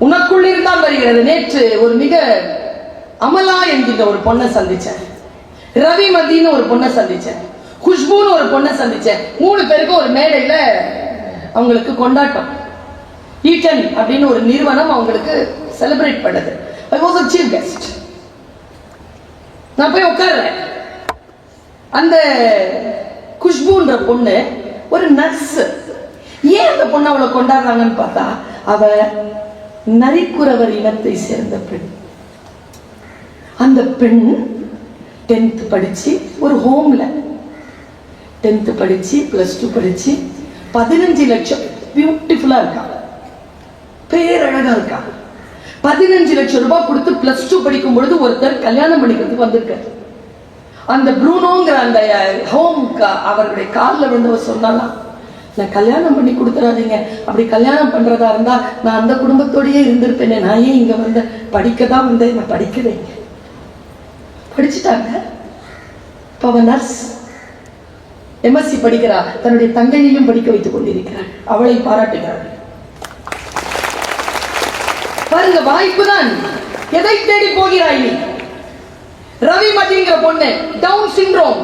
உனக்குள்ளிருந்தான் வருகிறது. நேற்று ஒரு மிக அமலா என்கின்ற ஒரு பொண்ணை சந்திச்சேன். ரவி மதின்னு ஒரு பொண்ணை சந்திச்சேன். குஷ்புன்னு ஒரு பொண்ணை சந்திச்சேன். மூணு பேருக்கும் ஒரு மேடையில அவங்களுக்கு கொண்டாட்டம். ஈட்டன் அப்படின்னு ஒரு நிறுவனம் அவங்களுக்கு செலிப்ரேட் பண்ணுது. I was a chief guest நான் போய் உட்கார்றேன். அந்த குஷ்புன்ற பொண்ணு ஒரு நர்ஸ் ஏன் அந்த பொண்ணு அவளை கொண்டாடுறாங்கன்னு பார்த்தா அவ நரிக்குறவர் இனத்தை சேர்ந்த பெண். அந்த பெண் டென்த் படிச்சு ஒரு ஹோம்ல டென்த் படிச்சு பிளஸ் டூ படிச்சு பதினஞ்சு லட்சம் பியூட்டிஃபுல்லா இருக்கா? பேரழகா இருக்கா? பதினஞ்சு லட்சம் ரூபாய் கொடுத்து பிளஸ் டூ படிக்கும் பொழுது ஒருத்தர் கல்யாணம் பண்ணிக்கிறதுக்கு வந்திருக்காரு. அந்த ப்ரூனோங்கிற அந்த eh, ஹோம் அவருடைய காலில் விழுந்தவர் சொன்னாலாம் நான் கல்யாணம் பண்ணி கொடுத்துறாதீங்க. அப்படி கல்யாணம் பண்றதா இருந்தா நான் அந்த குடும்பத்தோடயே இருந்திருப்பேனே. நான் ஏன் இங்க வந்த படிக்க தான் வந்தேன்? நான் படிக்கிறேன் படிச்சுட்டாங்க. இப்போ அவன் நர்ஸ் எம்எஸ்சி படிக்கிறா. தன்னுடைய தங்கையையும் படிக்க வைத்துக் கொண்டிருக்கிறாள். அவளை பாராட்டுகிறாள். பாருங்க வாய்ப்பு தான். எதை தேடி போகிறாய் நீ? ரவி மதிங்கிற பொண்ணு டவுன் சிண்ட்ரோம்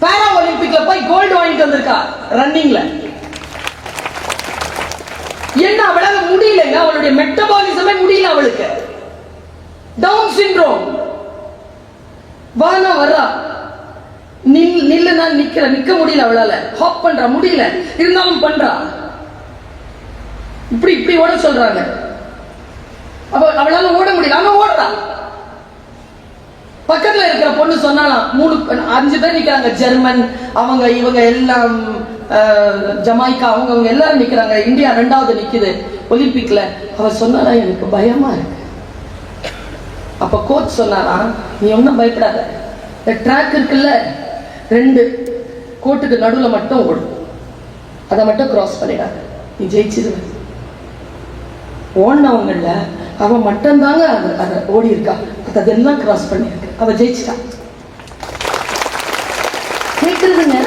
பாரா ஒலிம்பிக்ல போய் கோல்டு வாங்கிட்டு வந்திருக்கா ரன்னிங்ல என்ன அவளால முடியலங்க? அவளுடைய மெட்டபாலிசமே முடியல அவளுக்கு. டவுன் சிண்ட்ரோம் வானா வர்றா. நில் நில்லுனா நிக்கிற நிக்க முடியல அவளால. ஹாப் பண்றா. முடியல. இருந்தாலும் பண்றா. இப்படி இப்படி ஓட சொல்றாங்க. அவ அவளால ஓட முடியல. அவன் ஓடுறான் பக்கத்துல இருக்கிற பொண்ணு சொன்னாலாம் மூணு அஞ்சு பேர் நிக்கிறாங்க. ஜெர்மன் அவங்க இவங்க எல்லாம் ஜமாய்க்கா அவங்க அவங்க எல்லாரும் நிக்கிறாங்க. இந்தியா ரெண்டாவது நிக்குது. ஒலிம்பிக்ல. அவ சொன்னாலா எனக்கு பயமா இருக்கு. அப்ப கோச் சொன்னாராம் நீ ஒன்றும் பயப்படாத. இந்த ட்ராக் இருக்குல்ல ரெண்டு கோட்டுக்கு நடுவில் மட்டும் ஓடும் அதை மட்டும் கிராஸ் பண்ணிடாத. நீ ஜெயிச்சிருவ. ஓடினவங்கள அவன் மட்டும்தாங்க அதை ஓடி இருக்கா அதெல்லாம் கிராஸ் பண்ணியிருக்க. அவ ஜெயிச்சிட்டா. கேட்குறதுங்க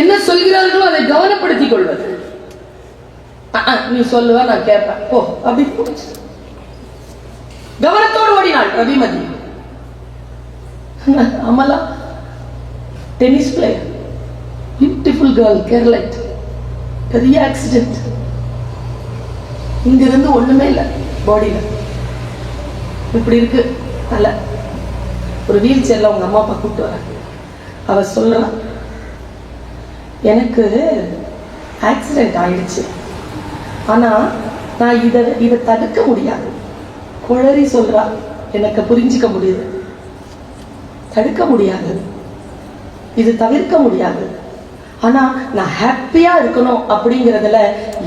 என்ன சொல்கிறார்களோ அதை கவனப்படுத்திக் கொள்வது. நீ சொல்லுவ நான் கேட்பேன். போ அப்படி போச்சு. கவனத்தோடு ஓடினாள் Ravimathi. Amala tennis player beautiful girl கேர்லைட் பெரிய ஆக்சிடென்ட் இங்க இருந்து ஒண்ணுமே இல்லை பாடியில இப்படி இருக்கு. தலை. ஒரு வீல் சேர்ல அவங்க அம்மா அப்பா கூப்பிட்டு வராங்க. அவ சொல்றா எனக்கு ஆக்சிடென்ட் ஆயிடுச்சு. ஆனா நான் இதை இதை தடுக்க முடியாது. குழறி சொல்றா எனக்கு புரிஞ்சிக்க முடியுது. தடுக்க முடியாது. இது தவிர்க்க முடியாது. ஆனா நான் ஹாப்பியா இருக்கணும் அப்படிங்கிறதுல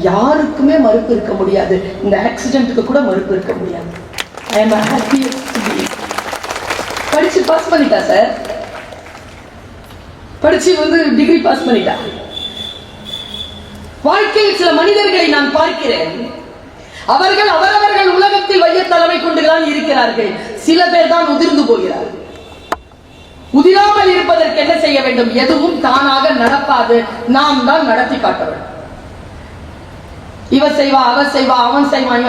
யாருக்குமே மறுப்பு இருக்க முடியாது. இந்த ஆக்சிடென்ட்டுக்கு கூட மறுப்பு இருக்க முடியாது. ஐ எம் ஹாப்பி படிச்சு பாஸ் பண்ணிட்டா சார் படிச்சு வந்து டிகிரி பாஸ் பண்ணிட்டா? வாழ்க்கையில் சில மனிதர்களை நான் பார்க்கிறேன். அவர்கள் அவரவர்கள் உலகத்தில் வைய தலைமை கொண்டுதான் இருக்கிறார்கள். சில பேர் தான் உதிர்ந்து போகிறார்கள். உதிராமல் இருப்பதற்கு என்ன செய்ய வேண்டும்? எதுவும் தானாக நடக்காது. நாம் தான் நடத்தி காட்ட வேண்டும் இவ செய்வா அவ செய்வா அவன் செய்வான்.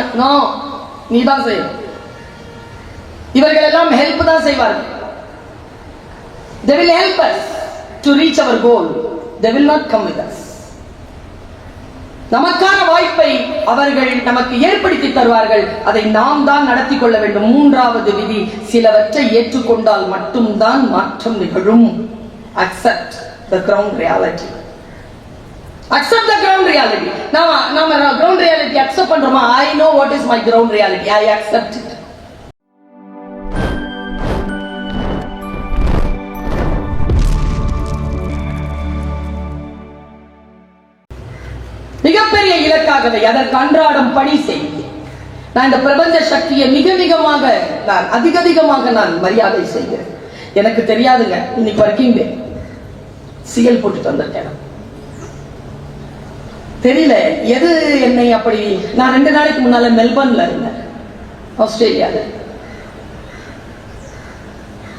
நீ தான் செய்யணும். இவர்கள் எல்லாம் ஹெல்ப் தான் செய்வார்கள். They will help us to reach our goal. They will not come with us. நமக்கான வாய்ப்பை அவர்கள் நமக்கு ஏற்படுத்தி தருவார்கள். அதை நாம் தான் நடத்தி கொள்ள வேண்டும். மூன்றாவது விதி சிலவற்றை ஏற்றுக்கொண்டால் மட்டும்தான் மாற்றம் நிகழும். Accept the ground reality accept the ground reality நாம நாம கிரவுண்ட் ரியாலிட்டி அக்செப்ட் பண்றோமா? I know what is my ground reality I accept it எதற்காகவே? அதற்கு அன்றாடம் பணி செய் நான் இந்த பிரபஞ்ச சக்தியை மிக மிகமாக நான் அதிக அதிகமாக நான் மரியாதை செய்கிறேன். எனக்கு தெரியாதுங்க இன்னைக்கு வரைக்கும் சிஎல் போட்டுட்டு வந்திருக்கேன் தெரியல எது என்னை அப்படி நான் ரெண்டு நாளைக்கு முன்னால மெல்பர்ன்ல இருந்தேன் ஆஸ்திரேலியால.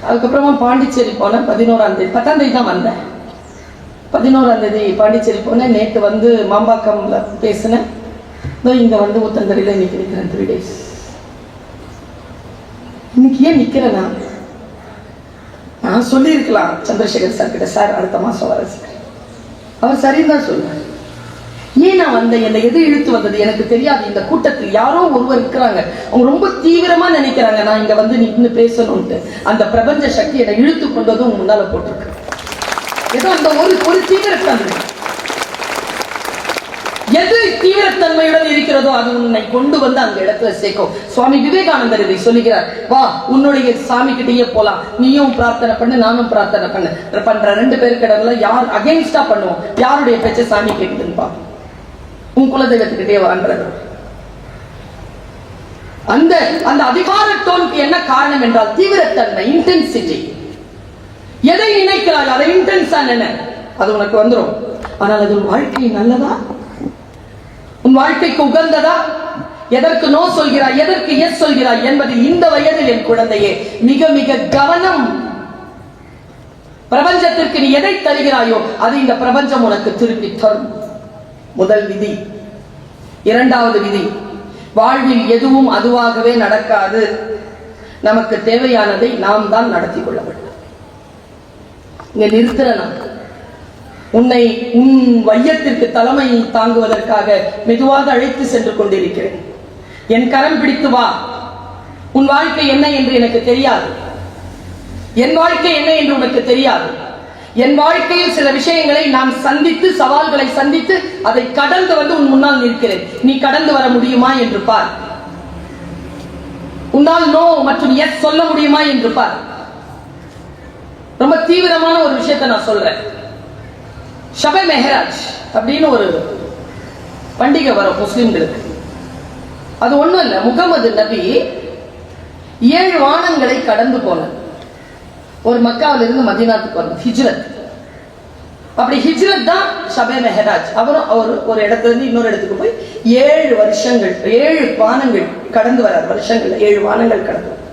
அதுக்கப்புறமா பாண்டிச்சேரி போனேன் பதினோராம் தேதி பத்தாம் தேதி தான் வந்தேன். பதினோராம் தேதி பாண்டிச்சேரி போனேன். நேற்று வந்து மாம்பாக்கம்ல பேசினேன். இதோ வந்து ஊத்தங்கரையில் இன்னைக்கு நிற்கிறேன் த்ரீ டேஸ் இன்னைக்கு ஏன் நிற்கிறேன் நான்? சொல்லியிருக்கலாம் சந்திரசேகர் சார் கிட்ட. சார் அடுத்த மாதம் வர சார் அவர் சரின்னு தான் சொல்லுவார் ஏன் நான் வந்தேன்? என்னை எது இழுத்து வந்தது? எனக்கு தெரியாது. இந்த கூட்டத்தில் யாரோ ஒருவர் இருக்கிறாங்க. அவங்க ரொம்ப தீவிரமா நினைக்கிறாங்க. நான் இங்க வந்து நின்று பேசணும்ட்டு. அந்த பிரபஞ்ச சக்தி என்னை இழுத்து கொண்டதும் முன்னால போட்டிருக்கு ஏதோ அந்த ஒரு ஒரு தீவிரத்தன்மை. எது தீவிரத்தன்மையுடன் இருக்கிறதோ அது உன்னை கொண்டு வந்து அந்த இடத்துல சேர்க்கும். சுவாமி விவேகானந்தர் இதை சொல்லுகிறார். வா உன்னுடைய சாமி கிட்டேயே போலாம். நீயும் பிரார்த்தனை பண்ணு நானும் பிரார்த்தனை பண்ணு. பண்ற ரெண்டு பேருக்கு யார் அகைன்ஸ்டா பண்ணுவோம் யாருடைய பேச்ச சாமி கேட்குதுன்னு பார்ப்போம். உன் குலதெய்வத்துக்கிட்டே வான்றது அந்த அந்த அதிகார டோனுக்கு என்ன காரணம் என்றால் தீவிரத்தன்மை இன்டென்சிட்டி எதை நினைக்கிறாய் அதை இன்டென்ஸா நினை? அது உனக்கு வந்துடும் ஆனால் அது உன் வாழ்க்கை நல்லதா? உன் வாழ்க்கைக்கு உகந்ததா? எதற்கு நோ சொல்கிறாய்? எதற்கு எஸ் சொல்கிறாய்? என்பதில் இந்த வயதில் என் குழந்தையே மிக மிக கவனம். பிரபஞ்சத்திற்கு நீ எதை தருகிறாயோ அது இந்த பிரபஞ்சம் உனக்கு திருப்பி தரும். முதல் விதி. இரண்டாவது விதி. வாழ்வில் எதுவும் அதுவாகவே நடக்காது. நமக்கு தேவையானதை நாம் தான் நடத்தி கொள்ள வேண்டும். இங்க நிறுத்துறேன் உன்னை உன் வையத்திற்கு தலைமை தாங்குவதற்காக மெதுவாக அழைத்து சென்று கொண்டிருக்கிறேன். என் கரம் பிடித்து வா. உன் வாழ்க்கை என்ன என்று எனக்கு தெரியாது. என் வாழ்க்கை என்ன என்று உனக்கு தெரியாது. என் வாழ்க்கையில் சில விஷயங்களை நான் சந்தித்து சவால்களை சந்தித்து அதை கடந்து வந்து உன் முன்னால் நிற்கிறேன். நீ கடந்து வர முடியுமா என்று பார். உன்னால் நோ மற்றும் எஸ் சொல்ல முடியுமா என்று பார். ரொம்ப தீவிரமான ஒரு விஷயத்தை நான் சொல்றேன். ஷபை மெஹராஜ் அப்படின்னு ஒரு பண்டிகை வரும் முஸ்லிம்களுக்கு. அது ஒண்ணும் இல்லை முகமது நபி ஏழு வானங்களை கடந்து போன ஒரு மக்காவில இருந்து வரும் ஹிஜ்ரத். அப்படி ஹிஜ்ரத் தான் ஷபே மெஹராஜ். அவரும் அவர் ஒரு இடத்துல இருந்து இன்னொரு இடத்துக்கு போய் ஏழு வருஷங்கள் ஏழு வானங்கள் கடந்து வர்றார் வருஷங்கள் ஏழு வானங்கள் கடந்து வரார்.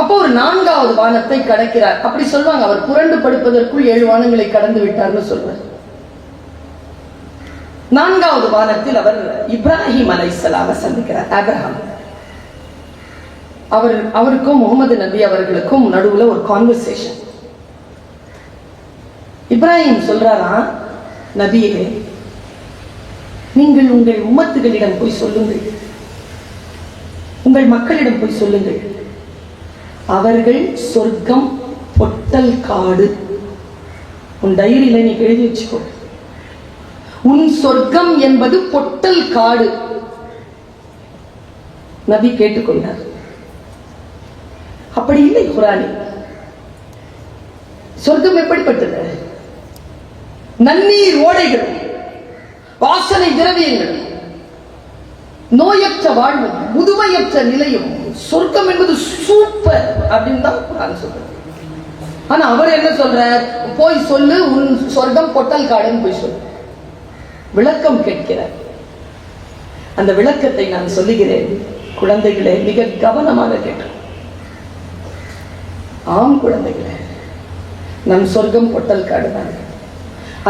அப்போ ஒரு நான்காவது வானத்தை கடக்கிறார். அப்படி சொல்லுவாங்க அவர் புரண்டு படுப்பதற்குள் ஏழு வானங்களை கடந்து விட்டார்னு சொல்றார். நான்காவது வானத்தில் அவர் இப்ராஹிம் அலைசலாம சந்திக்கிறார் அப்ரஹாம் அவர் அவருக்கும் முகமது நபி அவர்களுக்கும் நடுவுல ஒரு கான்வர்சேஷன் இப்ராஹிம் சொல்றாரா நபியே நீங்கள் உங்கள் உம்மத்துகளிடம் போய் சொல்லுங்கள். உங்கள் மக்களிடம் போய் சொல்லுங்கள். அவர்கள் சொர்க்கம் பொட்டல் காடு. உன் டைரியில நீ எழுதி வச்சுக்கோ. உன் சொர்க்கம் என்பது பொட்டல் காடு. நபி கேட்டுக்கொண்டார். அப்படி இல்லை குரானி. சொர்க்கம் எப்படிப்பட்டது? நன்னீர் ஓடைகள் வாசனை திரவியங்கள் நோயற்ற வாழ்வும் முதுமையற்ற நிலையும் சொர்க்கம் என்பது சூப்பர் அப்படின்னு தான் குரான் சொல்றது. ஆனா அவர் என்ன சொல்றார்? போய் சொல்லு உன் சொர்க்கம் பொட்டல் காடுன்னு போய் சொல்லு. விளக்கம் கேட்கிறார். அந்த விளக்கத்தை நான் சொல்லுகிறேன் குழந்தைகளை மிக கவனமாக கேட்டோம் ஆம் குழந்தைகளே நம் சொர்க்கம் பொட்டல் காடுதான்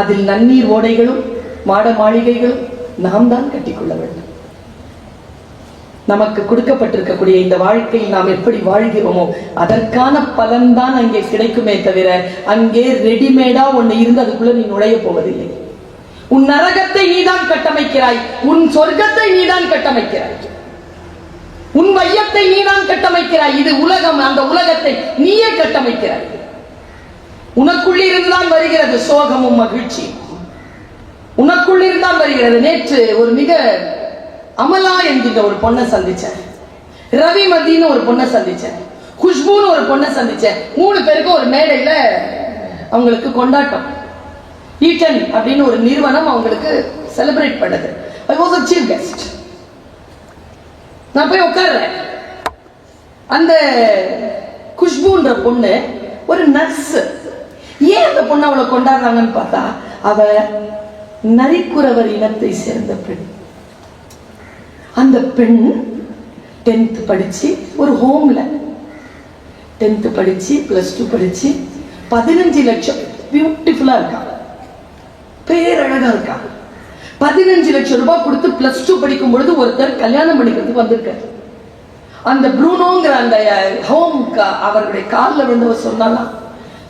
அதில் நன்னீர் ஓடைகளும் மாட மாளிகைகளும் நாம் தான் கட்டிக்கொள்ள வேண்டும். நமக்கு கொடுக்கப்பட்டிருக்கக்கூடிய இந்த வாழ்க்கையில் நாம் எப்படி வாழ்கிறோமோ அதற்கான பலன்தான் அங்கே கிடைக்குமே தவிர அங்கே ரெடிமேடா ஒண்ணு இருந்து அதுக்குள்ள நீ நுழைய போவதில்லை. உன் நரகத்தை நீதான் கட்டமைக்கிறாய் உன் சொர்க்கத்தை நீதான் கட்டமைக்கிறாய். உன் மையத்தை நீதான் கட்டமைக்கிறாய் இது உலகம் அந்த உலகத்தை நீயே கட்டமைக்கிறாய். உனக்குள்ளிருந்துதான் வருகிறது சோகமும் மகிழ்ச்சி உனக்குள்ளிருந்தான் வருகிறது. நேற்று ஒரு மிக அமலா என்கின்ற ஒரு பொண்ணை சந்திச்சேன். ரவி மதின்னு ஒரு பொண்ணை சந்திச்சேன். குஷ்புன்னு ஒரு பொண்ணை சந்திச்சேன். மூணு பேருக்கும் ஒரு மேடையில அவங்களுக்கு கொண்டாட்டம். ஈட்டன் அப்படின்னு ஒரு நிறுவனம் அவங்களுக்கு செலிப்ரேட் பண்ணது. I was a chief guest நான் போய் உட்கார்றேன். அந்த குஷ்புன்ற பொண்ணு ஒரு நர்ஸ் ஏன் அந்த பொண்ணு அவளை கொண்டாடுறாங்கன்னு பார்த்தா அவ நரிக்குறவர் இனத்தை சேர்ந்த பெண். அந்த பெண் டென்த்து படித்து ஒரு ஹோமில் டென்த்து படித்து ப்ளஸ் டூ படித்து பதினஞ்சு லட்சம் பியூட்டிஃபுல்லாக இருக்கா? பேரழகாக இருக்கா? பதினஞ்சு லட்சம் ரூபாய் கொடுத்து ப்ளஸ் டூ படிக்கும் பொழுது ஒருத்தர் கல்யாணம் பண்ணிக்கிறதுக்கு வந்திருக்காரு. அந்த ப்ரூனோங்கிற அந்த ஹோம் அவருடைய காலில் விழுந்தவர் சொன்னாலாம்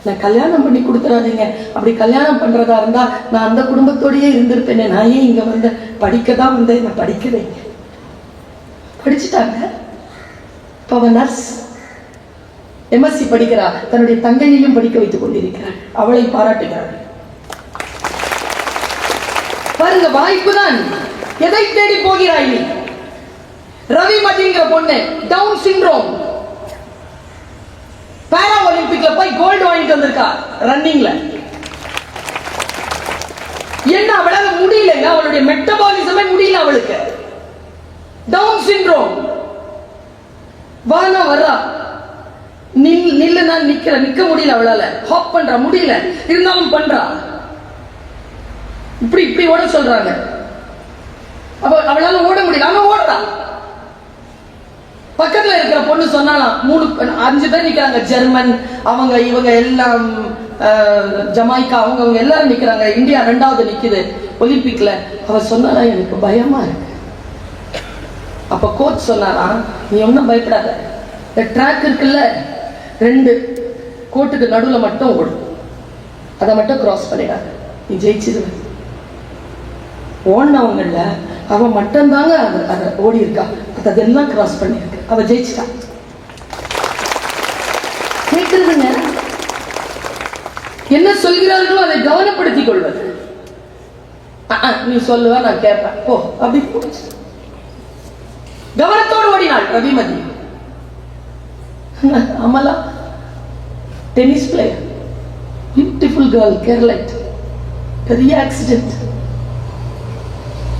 நான் கல்யாணம் பண்ணி கொடுத்துறாதீங்க. அப்படி கல்யாணம் பண்ணுறதா இருந்தால் நான் அந்த குடும்பத்தோடையே இருந்திருப்பேனே. நான் ஏன் இங்கே வந்து படிக்க தான் வந்தேன்? நான் படிக்கிறேன் படிச்சுட்டாங்க. இப்போ அவன் நர்ஸ் எம்எஸ்சி படிக்கிறா. தன்னுடைய தங்கையையும் படிக்க வைத்துக் கொண்டிருக்கிறாள். அவளை பாராட்டுகிறாள். பாருங்க வாய்ப்பு தான். எதை தேடி போகிறாய் நீ? ரவி மதிங்கிற பொண்ணு டவுன் சிண்ட்ரோம் பாரா ஒலிம்பிக்ல போய் கோல்டு வாங்கிட்டு வந்திருக்கா ரன்னிங்ல என்ன அவளால முடியலங்க அவளுடைய மெட்டபாலிசமே முடியல அவளுக்கு. Down syndrome. வானா வர்றா. நில் நில்லு நான் நிக்கிற நிக்க முடியல அவளால. ஹாப் பண்றா முடியல. இருந்தாலும் பண்றா. இப்படி இப்படி ஓட சொல்றாங்க. அப்ப அவளால ஓட முடியல. அவன் ஓடுறா. பக்கத்துல இருக்கிற பொண்ணு சொன்னாலாம் மூணு அஞ்சு பேர் நிக்கிறாங்க. ஜெர்மன் அவங்க இவங்க எல்லாம் ஜமாய்க்கா அவங்க அவங்க எல்லாரும் நிக்கிறாங்க. இந்தியா ரெண்டாவது நிக்குது. ஒலிம்பிக்ல. அவ சொன்னாலாம் எனக்கு பயமா இருக்கு. அப்ப கோச் சொன்னாராம் நீ ஒன்றும் பயப்படாத. இந்த ட்ராக் இருக்குல்ல ரெண்டு கோட்டுக்கு நடுவுல மட்டும் ஓடும் அதை மட்டும் கிராஸ் பண்ணிடாத நீ ஜெயிச்சிருவ. ஓடினவங்கல்ல அவன் மட்டும்தாங்க அது அதை ஓடி இருக்கா அதெல்லாம் கிராஸ் பண்ணியிருக்கு. அவ ஜெயிச்சிட்டா. கேட்குறதுங்க என்ன சொல்கிறார்களோ அதை கவனப்படுத்திக் கொள்வது. நீ சொல்லுவ நான் கேட்பேன். ஓ அப்படி போச்சு. கவனத்தோடு ஓடினாள் Ravimathi. Amala tennis player beautiful girl கேர்லைட் பெரிய ஆக்சிடென்ட்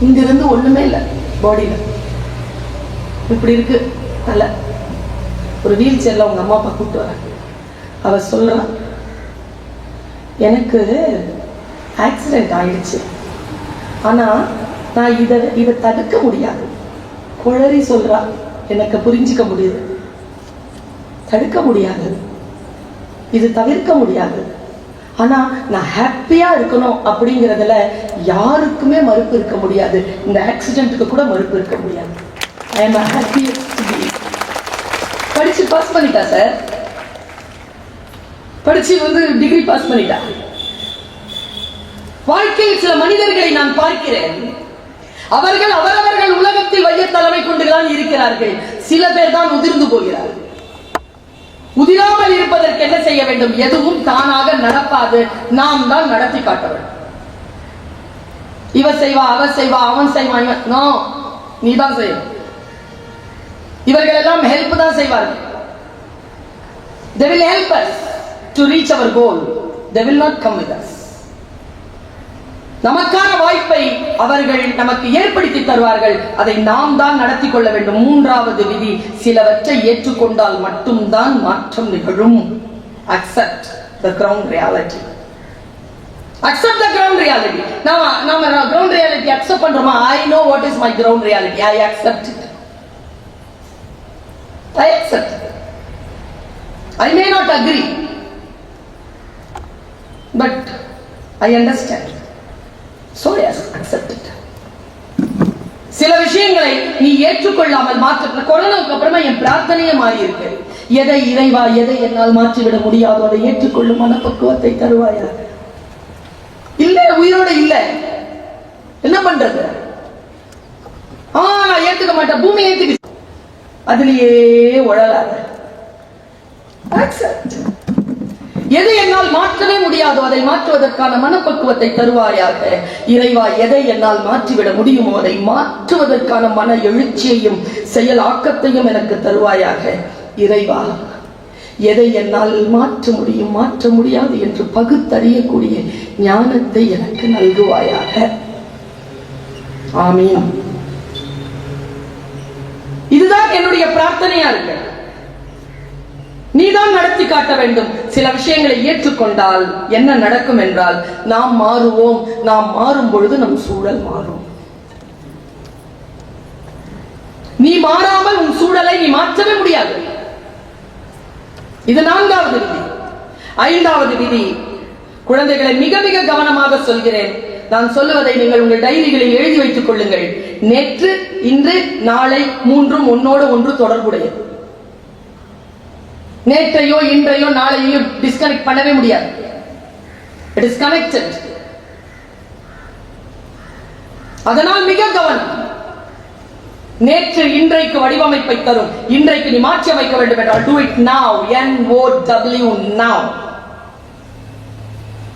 இங்கிருந்து ஒண்ணுமே இல்லை பாடியில் இப்படி இருக்கு தலை. ஒரு வீல் சேர்ல அவங்க அம்மா அப்பா கூப்பிட்டு வர அவ சொல்றா எனக்கு ஆக்சிடென்ட் ஆயிடுச்சு. ஆனா நான் இதை இதை தடுக்க முடியாது. குழறி சொல்றா. எனக்கு புரிஞ்சுக்க முடியுது. தடுக்க முடியாது. இது தவிர்க்க முடியாது. ஆனா நான் ஹாப்பியா இருக்கணும் அப்படிங்கிறதுல யாருக்குமே மறுப்பு இருக்க முடியாது. இந்த ஆக்சிடென்ட்டுக்கு கூட மறுப்பு இருக்க முடியாது. ஐ எம் ஹாப்பி படிச்சு பாஸ் பண்ணிட்டா சார் படிச்சு வந்து டிகிரி பாஸ் பண்ணிட்டா? வாழ்க்கையில் சில மனிதர்களை நான் பார்க்கிறேன். அவர்கள் அவரவர்கள் உலகத்தில் வைய தலைமை கொண்டுதான் இருக்கிறார்கள். சில பேர் தான் உதிர்ந்து போகிறார்கள். உதிராமல் இருப்பதற்கு என்ன செய்ய வேண்டும்? எதுவும் தானாக நடக்காது. நாம் தான் நடத்தி காட்ட வேண்டும் இவ செய்வா அவ செய்வா அவன் செய்வான். நோ நீ தான் செய்யணும் இவர்கள் எல்லாம் ஹெல்ப் தான் செய்வார்கள். They will help us to reach our goal. They will not come with us. நமக்கான வாய்ப்பை அவர்கள் நமக்கு ஏற்படுத்தி தருவார்கள். அதை நாம் தான் நடத்தி கொள்ள வேண்டும். மூன்றாவது விதி சிலவற்றை ஏற்றுக்கொண்டால் மட்டும்தான் மாற்றம் நிகழும். Accept the ground reality accept the ground reality நாம நாம கிரவுண்ட் ரியாலிட்டி அக்செப்ட் பண்றோமா? I know what is my ground reality I accept it I accept I may not agree but I understand so yes, சில விஷயங்களை நீ ஏற்றுக்கொள்ளாமல் மாற்ற கொரோனாவுக்கு அப்புறமா என் பிரார்த்தனையே மாறி இருக்கு எதை இறைவா எதை என்னால் மாற்றிவிட முடியாதோ அதை ஏற்றுக்கொள்ளும் மனப்பக்குவத்தை தருவாயா இல்ல உயிரோட இல்ல. என்ன பண்றது? ஆ நான் ஏத்துக்க மாட்டேன். பூமி ஏத்துக்கு அதுலயே உழலாத. அக்செப்ட் எதை என்னால் மாற்றவே முடியாதோ அதை மாற்றுவதற்கான மனப்பக்குவத்தை தருவாயாக? இறைவா எதை என்னால் மாற்றிவிட முடியுமோ அதை மாற்றுவதற்கான மன எழுச்சியையும் செயல் ஆக்கத்தையும் எனக்கு தருவாயாக? இறைவா எதை என்னால் மாற்ற முடியும் மாற்ற முடியாது என்று பகுத்தறியக்கூடிய ஞானத்தை எனக்கு நல்குவாயாக? ஆமீன். இதுதான் என்னுடைய பிரார்த்தனையா இருக்கு. நீதான் நடத்தி காட்ட வேண்டும். சில விஷயங்களை ஏற்றுக்கொண்டால் என்ன நடக்கும் என்றால் நாம் மாறுவோம். நாம் மாறும் பொழுது நம் சூழல் மாறும். நீ மாறாமல் உன் சூழலை நீ மாற்றவே முடியாது. இது நான்காவது விதி. ஐந்தாவது விதி. குழந்தைகளை மிக மிக கவனமாக சொல்கிறேன். நான் சொல்லுவதை நீங்கள் உங்கள் டைரிகளில் எழுதி வைத்துக் கொள்ளுங்கள். நேற்று இன்று நாளை மூன்றும் ஒன்னோடு ஒன்று தொடர்புடையது. நேற்றையோ இன்றையோ நாளையோ டிஸ்கனெக்ட் பண்ணவே முடியாது. இட் இஸ் கனெக்டட் அதனால் மிக கவனம். நேற்று இன்றைக்கு வடிவமைப்பை தரும். இன்றைக்கு நீ மாற்றி அமைக்க வேண்டும் என்றால் do it now. N O W now.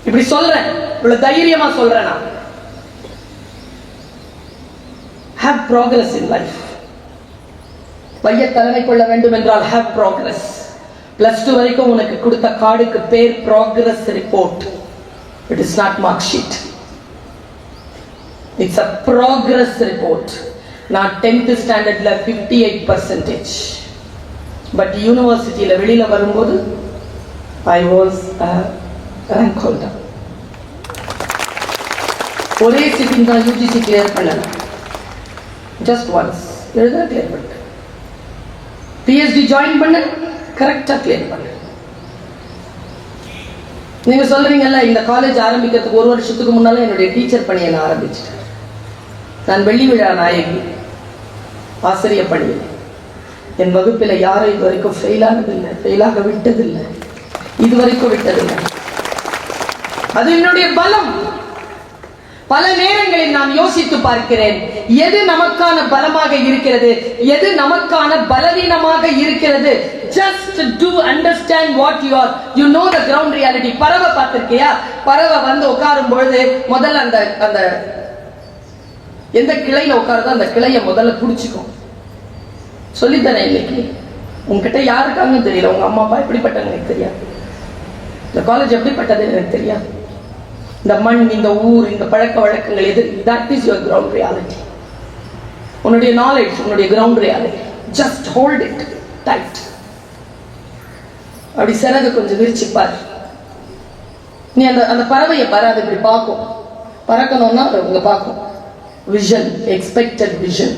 இப்படி சொல்றேன். இவ்வளவு தைரியமா சொல்றேன் நான். Have ப்ராக்ரஸ் இன் லைஃப் மைய தலைமை கொள்ள வேண்டும் என்றால் have ப்ராக்ரஸ் பிளஸ் டூ வரைக்கும் உனக்கு கொடுத்த கார்டுக்கு பேர் progress report it is not mark sheet it's a progress report நான் டென்த் ஸ்டாண்டர்ட்ல ஃபிஃப்டி எயிட் பர்சன்டேஜ் பட் யூனிவர்சிட்டியில் வெளியில வரும்போது ஐ வாஸ் ரேங்க் ஹோல்டர் ஒரே சிட்டிங் தான் யூஜிசி கிளியர் பண்ணல. ஜஸ்ட் ஒன்ஸ் எழுத கிளியர் பண்ணிட்டேன் பிஎஸ்டி ஜாயின் பண்ணேன் கரெக்டாக கிளியர் பண்ணு. நீங்க சொல்றீங்கல்ல இந்த காலேஜ் ஆரம்பிக்கிறதுக்கு ஒரு வருஷத்துக்கு முன்னால் என்னுடைய டீச்சர் பணியை நான் ஆரம்பிச்சிட்டேன். நான் வெள்ளி விழா நாயகி ஆசிரிய பணி. என் வகுப்பில் யாரும் இது வரைக்கும் ஃபெயிலானதில்லை ஃபெயிலாக விட்டதில்லை. இது வரைக்கும் விட்டதில்லை. அது என்னுடைய பலம். பல நேரங்களில் நான் யோசித்து பார்க்கிறேன் எது நமக்கான பலமாக இருக்கிறது எது நமக்கான பலவீனமாக இருக்கிறது just to understand what you are you know the ground reality பறவை பார்த்துருக்கியா? பறவை வந்து உட்காரும் பொழுது முதல்ல அந்த அந்த எந்த கிளையில உட்காருதோ அந்த கிளைய முதல்ல புடிச்சுக்கும். சொல்லித்தரேன் இன்னைக்கு. உங்ககிட்ட யாருக்காங்கன்னு தெரியல. உங்க அம்மா அப்பா எப்படிப்பட்டவங்க எனக்கு தெரியாது. இந்த காலேஜ் எப்படிப்பட்டது எனக்கு தெரியாது. இந்த மண் இந்த ஊர் இந்த பழக்க வழக்கங்கள் எது that is your ground reality உன்னுடைய நாலேஜ் உன்னுடைய ground reality just hold it tight அப்படி சிறகு கொஞ்சம் விரிச்சு பாரு நீ அந்த அந்த பறவையை பாரு அது இப்படி பார்க்கும். பறக்கணும்னா அது உங்க பார்க்கும். விஷன் எக்ஸ்பெக்டட் விஷன்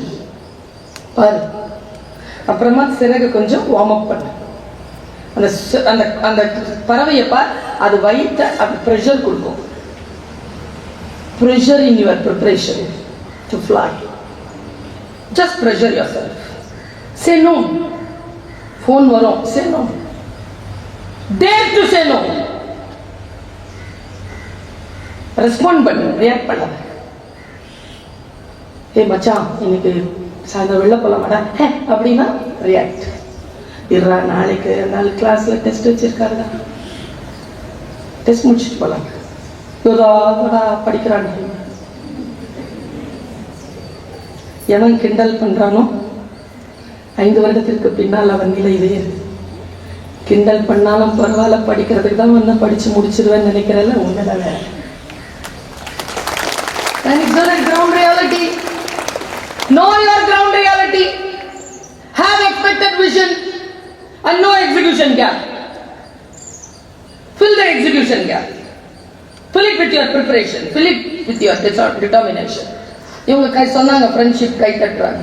பாரு. அப்புறமா சிறகு கொஞ்சம் வார்ம் அப் பண்ணு. அந்த அந்த அந்த பறவையை பார் அது வயிற்ற அது ப்ரெஷர் கொடுக்கும். Pressure in your preparation to fly just pressure your self say no phone வரும். Say no dare to say no respond பண்ணு. ரியாக்ட் பண்ணாத ஏ மச்சான் இன்னைக்கு சாயந்தரம் வெளில போலாமாடா? ஹே அப்படின்னா ரியாக்ட் இருறா நாளைக்கு நாலு கிளாஸ்ல டெஸ்ட் வச்சிருக்காருடா. டெஸ்ட் முடிச்சுட்டு போலாம். யோதாவடா படிக்கிறான். எவன் கிண்டல் பண்ணுறானோ ஐந்து வருடத்திற்கு பின்னால் அவன் நிலை இதே இருக்கு. கிண்டல் பண்ணாலும் பரவாயில்ல படிக்கிறதுக்கு தான் வந்து படிச்சு முடிச்சிருவேன்னு நினைக்கிறல்ல உண்மைதான் வேற And it's not a ground reality. Know your ground reality. Have expected vision and no execution gap. Fill the execution gap. Fill it with your preparation. Fill it with your deter- determination. இவங்க கை சொன்னாங்க friendship கை தட்டுறாங்க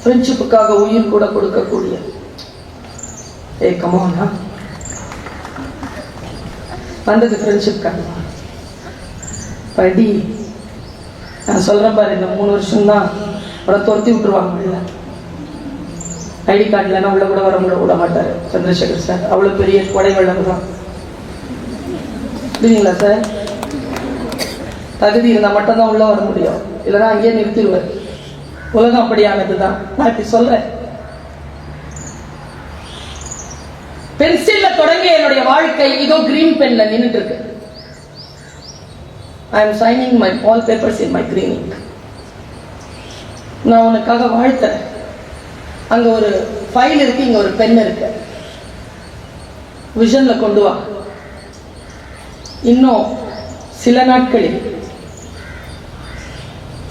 ஃப்ரெண்ட்ஷிப்புக்காக உயிர் கூட கொடுக்கக்கூடிய ஏ கமோண்ணா வந்தது friendship card படி. நான் சொல்கிறேன் பாரு இந்த மூணு வருஷம் தான் அவரை துரத்தி விட்டுருவாங்க உள்ள ஐடி கார்டு இல்லைன்னா உள்ள கூட வர முடிய விட மாட்டார் சந்திரசேகர் சார் அவ்வளோ பெரிய கொடை வெள்ளம் தான் புரியுங்களா சார் தகுதி இருந்தால் மட்டும்தான் உள்ளே வர முடியும். இல்லைன்னா அங்கேயே நிறுத்திடுவார். உலகம் அப்படியானது தான் நான் இப்படி சொல்கிறேன் பென்சில்ல தொடங்கிய என்னுடைய வாழ்க்கை இதோ கிரீன் பென்ல நின்றுட்டு இருக்கு I am signing my all papers in my green ink நான் உனக்காக வாழ்த்துறேன். அங்க ஒரு ஃபைல் இருக்கு இங்க ஒரு பென் இருக்கு. விஷன்ல கொண்டு வா. இன்னும் சில நாட்களில்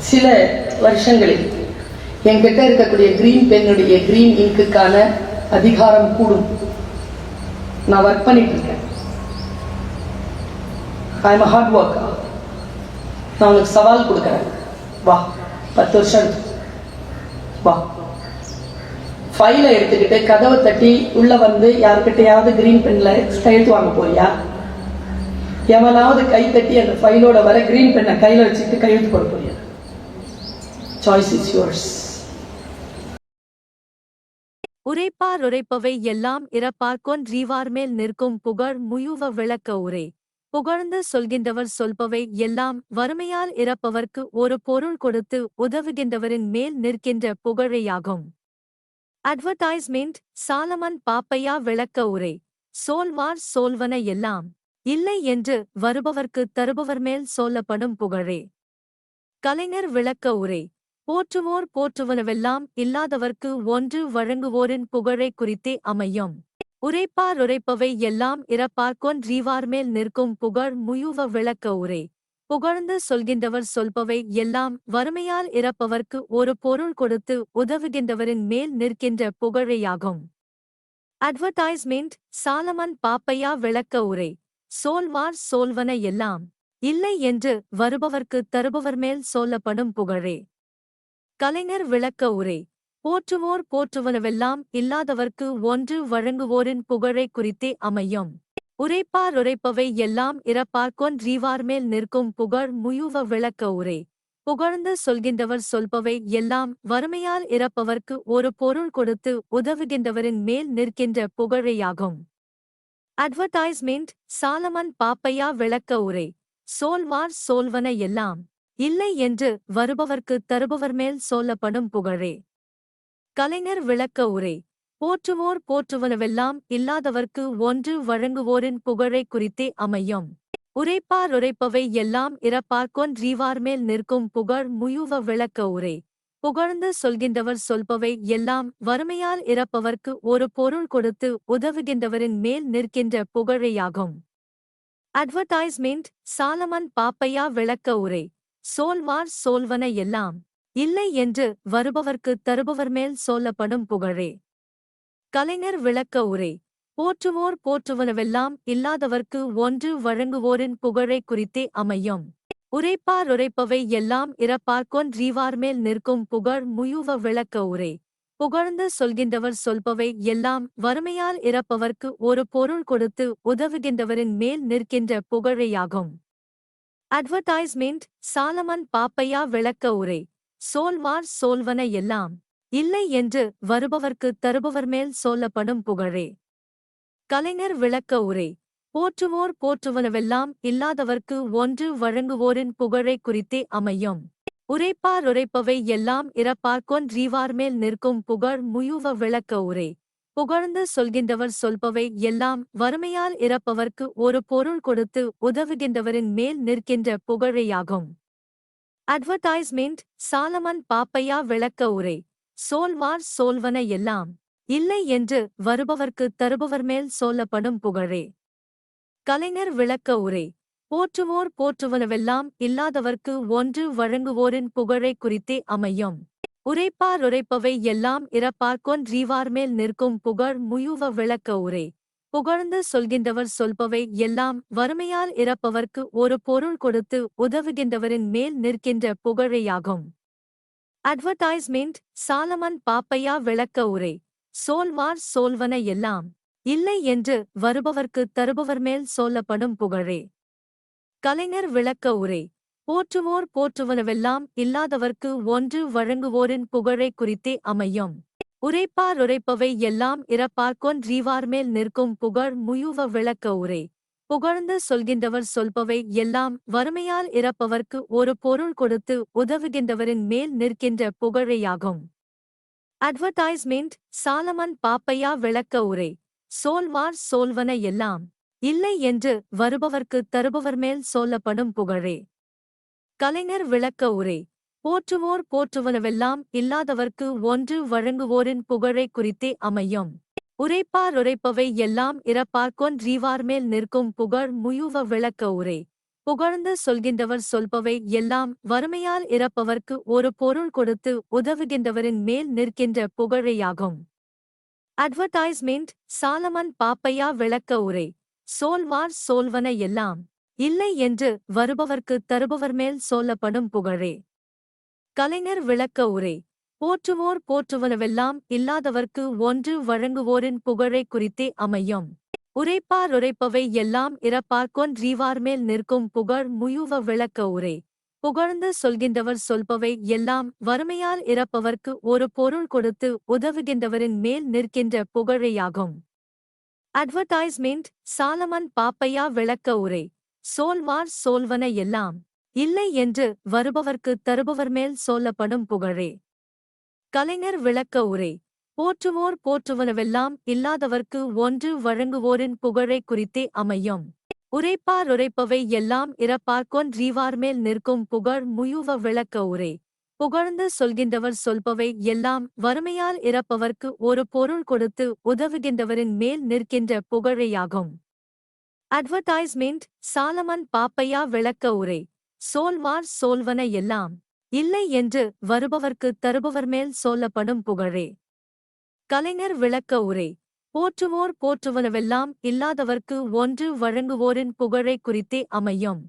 சில வருஷங்களில் என்கிட்ட இருக்கக்கூடிய கிரீன் பென்னுடைய கிரீன் இங்குக்கான அதிகாரம் கூடும். நான் ஒர்க் பண்ணிட்டு இருக்கேன் ஐ எம் ஹார்ட் ஒர்க் நான் உனக்கு சவால் கொடுக்குறேன். வா பத்து வருஷம் வா. ஃபைலை எடுத்துக்கிட்டு கதவை தட்டி உள்ள வந்து யாருக்கிட்டையாவது கிரீன் பெண்ணில் கையெழுத்து வாங்க போறியா? எவனாவது கை தட்டி அந்த ஃபைலோட வர கிரீன் பெண்ணை கையில் வச்சுட்டு கையெழுத்து போட போறியா? சாய்ஸ் இஸ் யுவர்ஸ் உரைப்பார் உரைப்பவை எல்லாம் இறப்பார்கொன் ரீவார்மேல் நிற்கும் புகழ் முயுவ விளக்க உரை. புகழ்ந்து சொல்கின்றவர் சொல்பவை எல்லாம் வறுமையால் இறப்பவர்க்கு ஒரு பொருள் கொடுத்து உதவுகின்றவரின் மேல் நிற்கின்ற புகழையாகும். அட்வர்டைஸ்மெண்ட் சாலமன் பாப்பையா விளக்க உரை. சோல்வார் சோல்வன எல்லாம். இல்லை என்று வருபவர்க்கு தருபவர் மேல் சொல்லப்படும் புகழே. கலைஞர் விளக்க உரை. போற்றுவோர் போற்றுவனவெல்லாம் இல்லாதவர்க்கு ஒன்று வழங்குவோரின் புகழை குறித்தே அமையும். உரைப்பார் உரைப்பவை எல்லாம் இறப்பார்க்கொன் ரீவார்மேல் நிற்கும் புகழ் முயுவ விளக்க உரை. புகழ்ந்து சொல்கின்றவர் சொல்பவை எல்லாம் வறுமையால் இறப்பவர்க்கு ஒரு பொருள் கொடுத்து உதவுகின்றவரின் மேல் நிற்கின்ற புகழையாகும். அட்வர்டைஸ்மெண்ட் சாலமன் பாப்பையா விளக்க உரை. சோல்வார் சோல்வன எல்லாம். இல்லை என்று வருபவர்க்கு தருபவர் மேல் சொல்லப்படும் புகழே. கலைஞர் விளக்க உரை. போற்றுவோர் போற்றுவனவெல்லாம் இல்லாதவர்க்கு ஒன்று வழங்குவோரின் புகழை குறித்தே அமையும். உரைப்பார் உரைப்பவை எல்லாம் இறப்பார்க்கொன் ரீவார்மேல் நிற்கும் புகழ் முயுவ விளக்க உரை. புகழ்ந்து சொல்கின்றவர் சொல்பவை எல்லாம் வறுமையால் இறப்பவர்க்கு ஒரு பொருள் கொடுத்து உதவுகின்றவரின் மேல் நிற்கின்ற புகழையாகும். அட்வர்டைஸ்மெண்ட் சாலமன் பாப்பையா விளக்க உரை. சோல்வார் சோல்வன எல்லாம் இல்லை என்று வருபவர்க்கு தருபவர் மேல் சொல்லப்படும் புகழே. கலைஞர் விளக்க உரை. போற்றுவோர் போற்றுவனவெல்லாம் இல்லாதவர்க்கு ஒன்று வழங்குவோரின் புகழை குறித்தே அமையும். உரைப்பார் உரைப்பவை எல்லாம் ரீவார் மேல் நிற்கும் புகழ் முயுவ விளக்க உரை. புகழ்ந்து சொல்கின்றவர் சொல்பவை எல்லாம் வறுமையால் இறப்பவர்க்கு ஒரு பொருள் கொடுத்து உதவுகின்றவரின் மேல் நிற்கின்ற புகழையாகும். அட்வர்டைஸ்மெண்ட் சாலமன் பாப்பையா விளக்க உரை. சோல்வார் சோல்வன எல்லாம் இல்லை என்று வருபவர்க்கு தருபவர் மேல் சொல்லப்படும் புகழே. கலைஞர் விளக்க உரை. போற்றுவோர் போற்றுவனவெல்லாம் இல்லாதவர்க்கு ஒன்று வழங்குவோரின் புகழை குறித்தே அமையும். உரைப்பார் உரைப்பவை எல்லாம் இறப்பார்கொன் ரீவார்மேல் நிற்கும் புகழ் முயுவ விளக்க உரை. புகழ்ந்து சொல்கின்றவர் சொல்பவை எல்லாம் வறுமையால் இறப்பவர்க்கு ஒரு பொருள் கொடுத்து உதவுகின்றவரின் மேல் நிற்கின்ற புகழையாகும். அட்வர்டைஸ்மெண்ட் சாலமன் பாப்பையா விளக்க உரை. சோல்வார் சோல்வன எல்லாம். இல்லை என்று வருபவர்க்கு தருபவர் மேல் சொல்லப்படும் புகழே. கலைஞர் விளக்க உரை. போற்றுவோர் போற்றுவனவெல்லாம் இல்லாதவர்க்கு ஒன்று வழங்குவோரின் புகழை குறித்தே அமையும். உரைப்பார் உரைப்பவை எல்லாம் ரீவார் மேல் நிற்கும் புகழ் முயுவ விளக்க உரை. புகழ்ந்து சொல்கின்றவர் சொல்பவை எல்லாம் வறுமையால் இறப்பவர்க்கு ஒரு பொருள் கொடுத்து உதவுகின்றவரின் மேல் நிற்கின்ற புகழையாகும். அட்வர்டைஸ்மெண்ட் சாலமன் பாப்பையா விளக்க உரை. சோல்வார் சோல்வன எல்லாம். இல்லை என்று வருபவர்க்கு தருபவர் மேல் சொல்லப்படும் புகழே. கலைஞர் விளக்க உரை. போற்றுவோர் போற்றுவனவெல்லாம் இல்லாதவர்க்கு ஒன்று வழங்குவோரின் புகழை குறித்தே அமையும். உரைப்பார் உரைப்பவை எல்லாம் இறப்பார்கொன் ரீவார்மேல் நிற்கும் புகழ் முயுவ விளக்க உரை. புகழ்ந்து சொல்கின்றவர் சொல்பவை எல்லாம் வறுமையால் இறப்பவர்க்கு ஒரு பொருள் கொடுத்து உதவுகின்றவரின் மேல் நிற்கின்ற புகழையாகும். அட்வர்டைஸ்மெண்ட் சாலமன் பாப்பையா விளக்க உரை. சோல்வார் சோல்வன எல்லாம். இல்லை என்று வருபவர்க்கு தருபவர் மேல் சொல்லப்படும் புகழே. கலைஞர் விளக்க உரை. போற்றுவோர் போற்றுவனவெல்லாம் இல்லாதவர்க்கு ஒன்று வழங்குவோரின் புகழை குறித்தே அமையும். உரைப்பார் உரைப்பவை எல்லாம் இறப்பார்க்கொன் ரீவார்மேல் நிற்கும் புகழ் முயுவ விளக்க உரை. புகழ்ந்து சொல்கின்றவர் சொல்பவை எல்லாம் வறுமையால் இறப்பவர்க்கு ஒரு பொருள் கொடுத்து உதவுகின்றவரின் மேல் நிற்கின்ற புகழையாகும். அட்வர்டைஸ்மெண்ட் சாலமன் பாப்பையா விளக்க உரை. சோல்வார் சோல்வன எல்லாம். இல்லை என்று வருபவர்க்கு தருபவர் மேல் சொல்லப்படும் புகழே. கலைஞர் விளக்க உரை. போற்றுவோர் போற்றுவனவெல்லாம் இல்லாதவர்க்கு ஒன்று வழங்குவோரின் புகழை குறித்தே அமையும். உரைப்பார் உரைப்பவை எல்லாம் இறப்பார்க்கொன் ரீவார்மேல் நிற்கும் புகழ் முயுவ விளக்க உரை. புகழ்ந்து சொல்கின்றவர் சொல்பவை எல்லாம் வறுமையால் இறப்பவர்க்கு ஒரு பொருள் கொடுத்து உதவுகின்றவரின் மேல் நிற்கின்ற புகழையாகும். அட்வர்டைஸ்மெண்ட் சாலமன் பாப்பையா விளக்க உரை. சோல்வார் சோல்வன எல்லாம் இல்லை என்று வருபவர்க்கு தருபவர் மேல் சொல்லப்படும் புகழே. கலைஞர் விளக்க உரை. போற்றுவோர் போற்றுவனவெல்லாம் இல்லாதவர்க்கு ஒன்று வழங்குவோரின் புகழை குறித்தே அமையும். உரைப்பார் உரைப்பவை எல்லாம் ரீவார் ரீவார்மேல் நிற்கும் புகழ் முயுவ விளக்க உரை. புகழ்ந்து சொல்கின்றவர் சொல்பவை எல்லாம் வறுமையால் இறப்பவர்க்கு ஒரு பொருள் கொடுத்து உதவுகின்றவரின் மேல் நிற்கின்ற புகழையாகும். அட்வர்டைஸ்மெண்ட் சாலமன் பாப்பையா விளக்க உரை. சோல்வார் சோல்வன எல்லாம் இல்லை என்று வருபவர்க்கு தருபவர் மேல் சொல்லப்படும் புகழே. கலைஞர் விளக்க உரை. போற்றுவோர் போற்றுவனவெல்லாம் இல்லாதவர்க்கு ஒன்று வழங்குவோரின் புகழை குறித்தே அமையும். உரைப்பார் உரைப்பவை எல்லாம் இறப்பார்கொன் ரீவார்மேல் நிற்கும் புகழ் முயுவ விளக்க உரை. புகழ்ந்து சொல்கின்றவர் சொல்பவை எல்லாம் வறுமையால் இறப்பவர்க்கு ஒரு பொருள் கொடுத்து உதவுகின்றவரின் மேல் நிற்கின்ற புகழையாகும். அட்வர்டைஸ்மெண்ட் சாலமன் பாப்பையா விளக்க உரை. சோல்வார் சோல்வன எல்லாம். இல்லை என்று வருபவர்க்கு தருபவர் மேல் சொல்லப்படும் புகழே. கலைஞர் விளக்க உரை. போற்றுவோர் போற்றுவனவெல்லாம் இல்லாதவர்க்கு ஒன்று வழங்குவோரின் புகழை குறித்தே அமையும்.